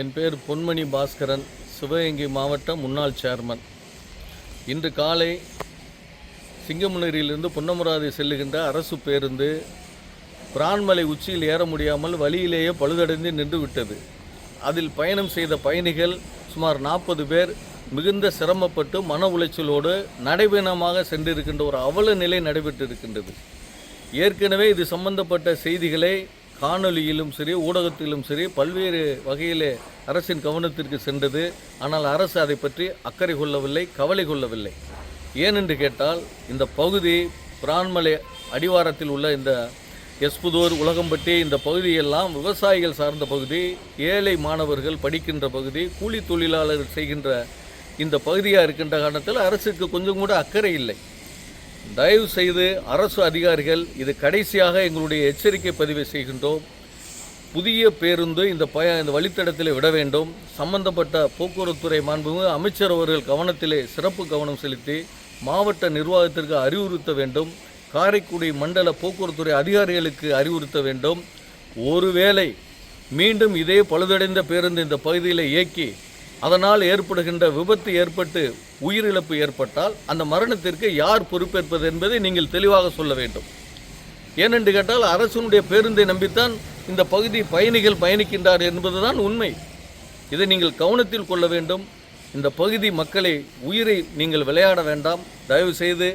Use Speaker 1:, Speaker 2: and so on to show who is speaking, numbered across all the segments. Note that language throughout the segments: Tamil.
Speaker 1: என் பேர் பொன்மணி பாஸ்கரன் சிவகங்கை மாவட்ட முன்னாள் சேர்மன். இன்று காலை சிங்கமுனரியிலிருந்து பொன்னமராதி செல்லுகின்ற அரசு பேருந்து பிரான்மலை உச்சியில் ஏற முடியாமல் வழியிலேயே பழுதடைந்து நின்றுவிட்டது. அதில் பயணம் செய்த பயணிகள் சுமார் நாற்பது பேர் மிகுந்த சிரமப்பட்டு மன உளைச்சலோடு நடைபயணமாக சென்றிருக்கின்ற ஒரு அவல நிலை நடைபெற்றிருக்கின்றது. ஏற்கனவே இது சம்பந்தப்பட்ட செய்திகளை காணொலியிலும் சரி ஊடகத்திலும் சரி பல்வேறு வகையிலே அரசின் கவனத்திற்கு சென்றது. ஆனால் அரசு அதை பற்றி அக்கறை கொள்ளவில்லை கவலை கொள்ளவில்லை. ஏனென்று கேட்டால் இந்த பகுதி பிரான்மலை அடிவாரத்தில் உள்ள இந்த எஸ்புதூர் உலகம்பட்டி இந்த பகுதியெல்லாம் விவசாயிகள் சார்ந்த பகுதி ஏழை மாணவர்கள் படிக்கின்ற பகுதி கூலி தொழிலாளர்கள் செய்கின்ற இந்த பகுதியாக இருக்கின்ற காரணத்தில் அரசுக்கு கொஞ்சம் கூட அக்கறை இல்லை. தயவு செய்து அரசு அதிகாரிகள் இது கடைசியாக எங்களுடைய எச்சரிக்கை பதிவை செய்கின்றோம். புதிய பேருந்து இந்த பய இந்த வழித்தடத்தில் விட வேண்டும். சம்பந்தப்பட்ட போக்குவரத்துறை மாண்புமிகு அமைச்சர் அவர்கள் கவனத்திலே சிறப்பு கவனம் செலுத்தி மாவட்ட நிர்வாகத்திற்கு அறிவுறுத்த வேண்டும். காரைக்குடி மண்டல போக்குவரத்துறை அதிகாரிகளுக்கு அறிவுறுத்த வேண்டும். ஒருவேளை மீண்டும் இதே பழுதடைந்த பேருந்து இந்த பகுதியில் இயக்கி அதனால் ஏற்படுகின்ற விபத்து ஏற்பட்டு உயிரிழப்பு ஏற்பட்டால் அந்த மரணத்திற்கு யார் பொறுப்பேற்பது என்பதை நீங்கள் தெளிவாக சொல்ல வேண்டும். ஏனென்று கேட்டால் அரசனுடைய பேருந்தை நம்பித்தான் இந்த பகுதி பயணிகள் பயணிக்கின்றார் என்பதுதான் உண்மை. இதை நீங்கள் கவனத்தில் கொள்ள வேண்டும். இந்த பகுதி மக்களை உயிரை நீங்கள் விளையாட வேண்டாம். தயவு செய்து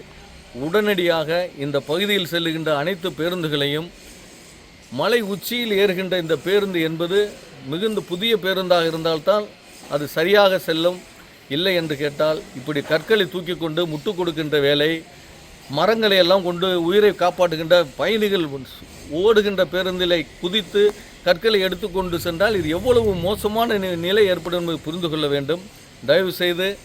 Speaker 1: உடனடியாக இந்த பகுதியில் செல்லுகின்ற அனைத்து பேருந்துகளையும் மலை உச்சியில் ஏறுகின்ற இந்த பேருந்து என்பது மிகுந்த புதிய பேருந்தாக இருந்தால்தான் அது சரியாக செல்லும் இல்லை என்று கேட்டால் இப்படி கற்களை தூக்கி கொண்டு முட்டு கொடுக்கின்ற வேலை மரங்களை எல்லாம் கொண்டு உயிரை காப்பாற்றுகின்ற பயணிகள் ஓடுகின்ற பேருந்திலை குதித்து கற்களை எடுத்துக்கொண்டு சென்றால் இது எவ்வளவு மோசமான நி- நிலை ஏற்படும் என்பது புரிந்து கொள்ள வேண்டும். தயவு செய்து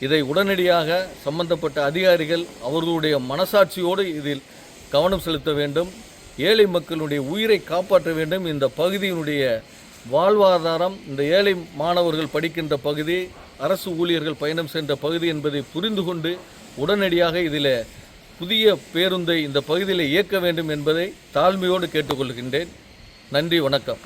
Speaker 1: இதை உடனடியாக சம்பந்தப்பட்ட அதிகாரிகள் அவர்களுடைய மனசாட்சியோடு இதில் கவனம் செலுத்த வேண்டும். ஏழை மக்களுடைய உயிரை காப்பாற்ற வேண்டும். இந்த பகுதியினுடைய வாழ்வாதாரம் இந்த ஏழை மாணவர்கள் படிக்கின்ற பகுதி அரசு ஊழியர்கள் பயணம் சென்ற பகுதி என்பதை புரிந்து கொண்டு உடனடியாக இதில் புதிய பேருந்தை இந்த பகுதியில் இயக்க வேண்டும் என்பதை தாழ்மையோடு கேட்டுக்கொள்கின்றேன். நன்றி வணக்கம்.